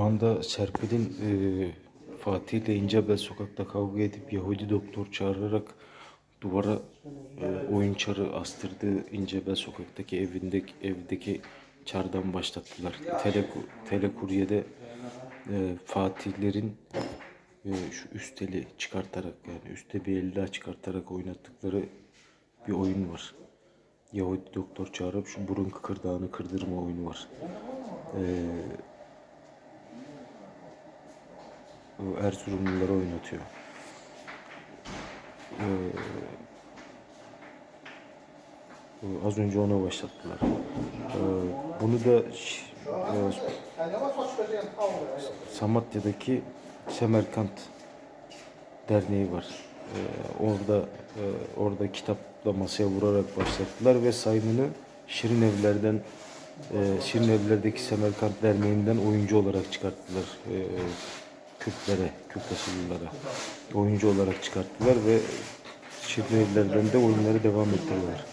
anda Serpil'in e, Fatih ile İncebel sokakta kavga edip Yahudi doktor çağırarak duvara e, oyun çarı astırdığı İncebel sokaktaki evindeki evdeki çardan başlattılar. Tele, telekuryede e, Fatihlerin e, şu üsteli çıkartarak yani üstte bir el daha çıkartarak oynattıkları bir oyun var. Yahudi doktor çağırıp şu burun kıkırdağını kırdırma oyunu var. Ee, Erzurumluları oynatıyor. Ee, az önce ona başlattılar. Ee, bunu da e, Samatya'daki Semerkant Derneği var. Ee, orada e, orada kitapla masaya vurarak başlattılar ve sayımını Şirin Evler'den e, Şirin Evler'deki Semerkant Derneği'nden oyuncu olarak çıkarttılar. E, Kürtlere, Kürt asıllılara oyuncu olarak çıkarttılar ve Şirin Evler'den de oyunları devam ettirdiler.